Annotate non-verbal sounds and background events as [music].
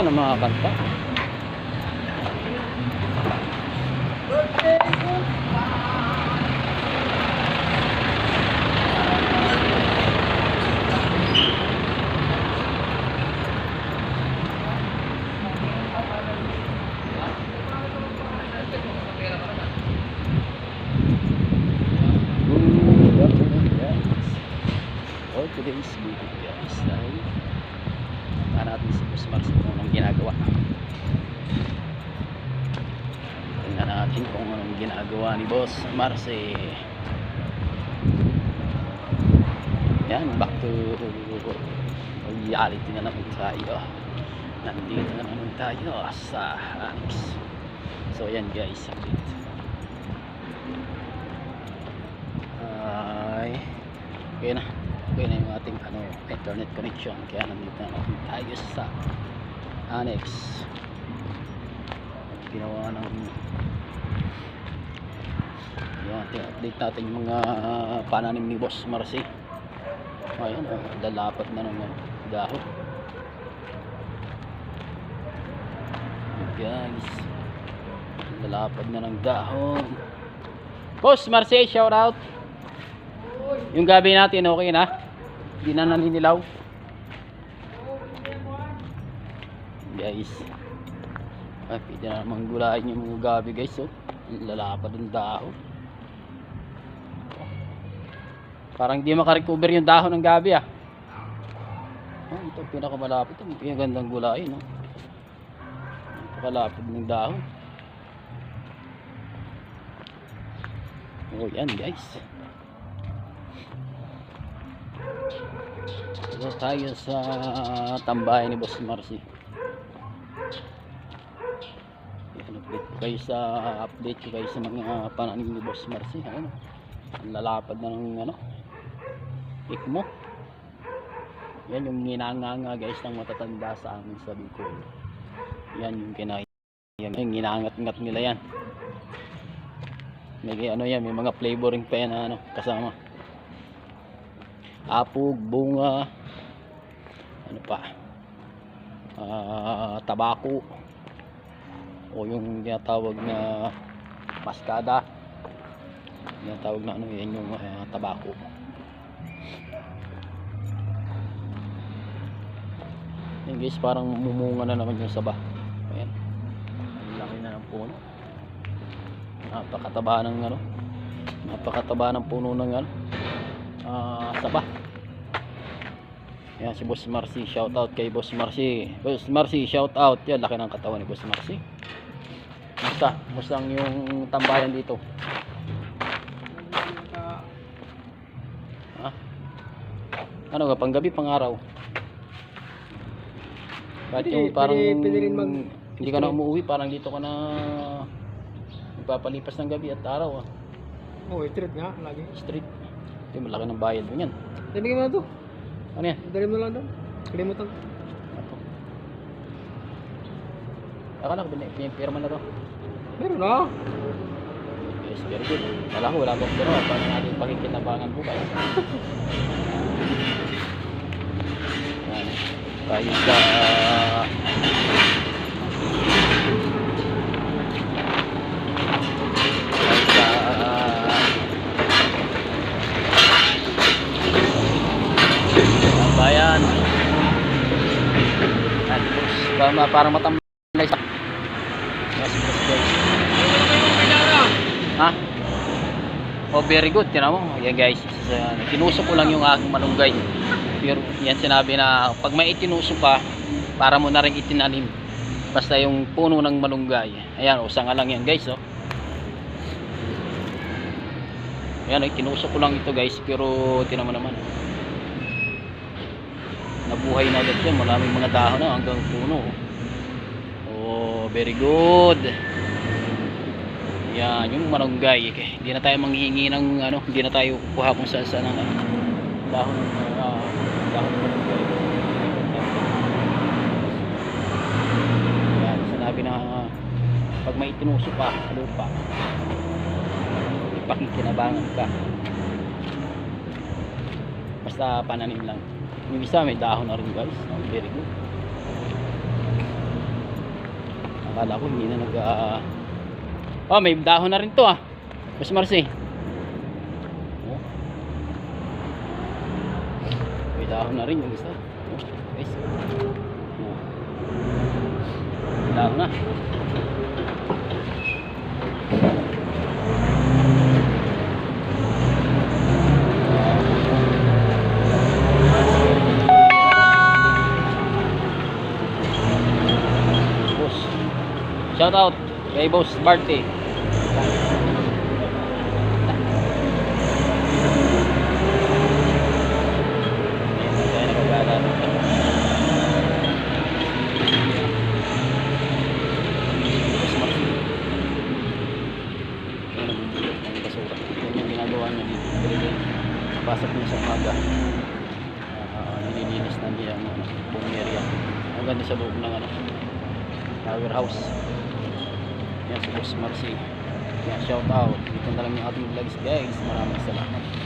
Yan ang mga kanta. Today's video guys Tingnan natin si Boss Marcy kung anong ginagawa. Tingnan natin kung anong ginagawa ni Boss Marcy. Yan, back to reality na naman tayo. Nandito na naman tayo sa Annex. So yan guys, update. Ay, okay na. Okay na yung ating ano, internet connection. Kaya nandito na tayo sa Annex. Ginawa ng yun, update natin yung mga pananim ni Boss Marcy. Ayun, oh, lalapat na naman dahon. Guys, lalapad na ng dahon. Boss Marcy, shout out. Yung gabi natin okay na? Hindi na naninilaw. Guys. Ay, pwede na naman gulayin yung mga gabi guys. Oh. Lalapad ng dahon. Parang hindi makarecover yung dahon ng gabi ah. Oh, ito pinakamalapit. Ito pinagandang gulayin. Oh. Napakalapit ng dahon. Oh, yan guys. Ito tayo sa tambayan ni Boss Marcy. Update ko kayo sa update ko kayo sa mga pananim ni Boss Marcy. Ayun. Ang lalapad na ng ano. Ikmo. Yan yung ginanganga guys ng matatanda sa amin sa Bicol. Yan yung kinain. Yan yung ginangat-ngat nila yan. May ano yan, may mga flavoring pa yan ano, kasama. Apog, bunga, ano pa, ah, tabako, o yung tinatawag na maskada, tinatawag na ano, yan yung ah, tabako. Yan guys, parang mumunga na naman yung saba. Ayan. Ang laki na ng puno. Napakataba ng ano. Napakataba ng puno ng ano. Ah, saba. Yan si Boss Marcy, shout out kay Boss Marcy. Boss Marcy, shout out. Yan, laki ng katawan ni Boss Marcy. Musta? Musta ang yung tambayan dito? Ha? Ano ka, panggabi, pangaraw? Pwede- yung parang pwede- rin mag- hindi ka na umuwi, parang dito ka na nagpapalipas ng gabi at araw ah. Oh, street nga, lagi. Street. Yung malaki ng bayad mo yan. Dali mo na to. Ano yan? Dali mo lang doon. Kalimutan. Ito. Akala ko pinipirma na to. Meron na. Yes, very good. Wala ko, wala akong pero paano natin pakikinabangan bukas. [laughs] Yan. Tayo sa tayo sa bayan. At boss, para, para matambay sa Yes. Ha? Oh, very good. Tinan mo. Yan guys. Tinusok ko lang yung aking malunggay. Pero yan sinabi na pag may itinusok ka, para mo na rin itinanim. Basta yung puno ng malunggay. Ayan, usang lang yan guys. Oh. Ayan, oh, tinusok ko lang ito guys. Pero tinan naman. Nabuhay na agad yan. Maraming mga dahon na hanggang puno. oh. Very good. Yan, yung malunggay. Okay. Hindi na tayo manghihingi ng ano, hindi na tayo kuha kung saan saan ng ano, dahon uh, dahon ng malunggay. Yan, sinabi na pag may itinusok pa sa lupa, ipakikinabangan ka. Basta pananim lang. Yung isa may dahon na rin guys. Oh, very good. Akala ko hindi na nag ah, Oh, may dahon na rin to ah. Boss Marcy. Oh. May dahon na rin yung isa. Oh, guys. Oh. Dahon na. Shout out kay Boss Barty. Pasok niya sa umaga. Ah, nililinis na niya ang buong area. Ang ganda sa loob ng ano, tower house. Yan si Boss Marcy. Yan, shout out. Dito na lang yung ating vlogs guys. Maraming salamat.